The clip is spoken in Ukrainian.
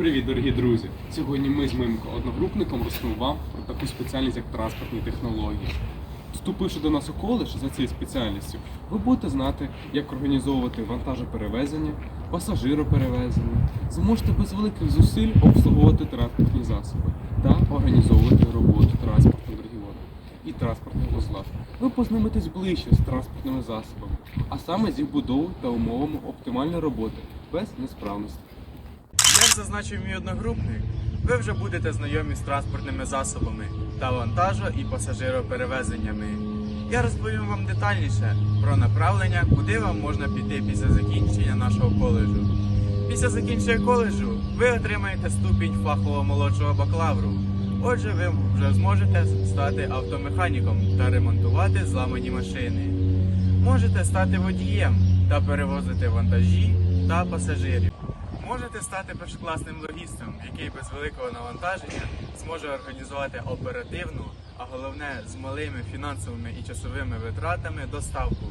привіт, дорогі друзі! Сьогодні ми з моїм одногрупником розповімо вам про таку спеціальність, як транспортні технології. Вступивши до нас у коледж за цією спеціальністю, ви будете знати, як організовувати вантажоперевезення, пасажироперевезення, зможете без великих зусиль обслуговувати транспортні засоби та організовувати роботу транспортних регіонів і транспортних вузлах. Ви познайомитесь ближче з транспортними засобами, а саме з їх будовою та умовами оптимальної роботи без несправності. Зазначив мій одногрупник, ви вже будете знайомі з транспортними засобами та вантажо і пасажироперевезеннями. Я розповім вам детальніше про направлення, куди вам можна піти після закінчення нашого коледжу. Після закінчення коледжу ви отримаєте ступінь фахового молодшого бакалавру. Отже, ви вже зможете стати автомеханіком та ремонтувати зламані машини. Можете стати водієм та перевозити вантажі та пасажирів. Можете стати першокласним логістом, який без великого навантаження зможе організувати оперативну, а головне з малими фінансовими і часовими витратами доставку.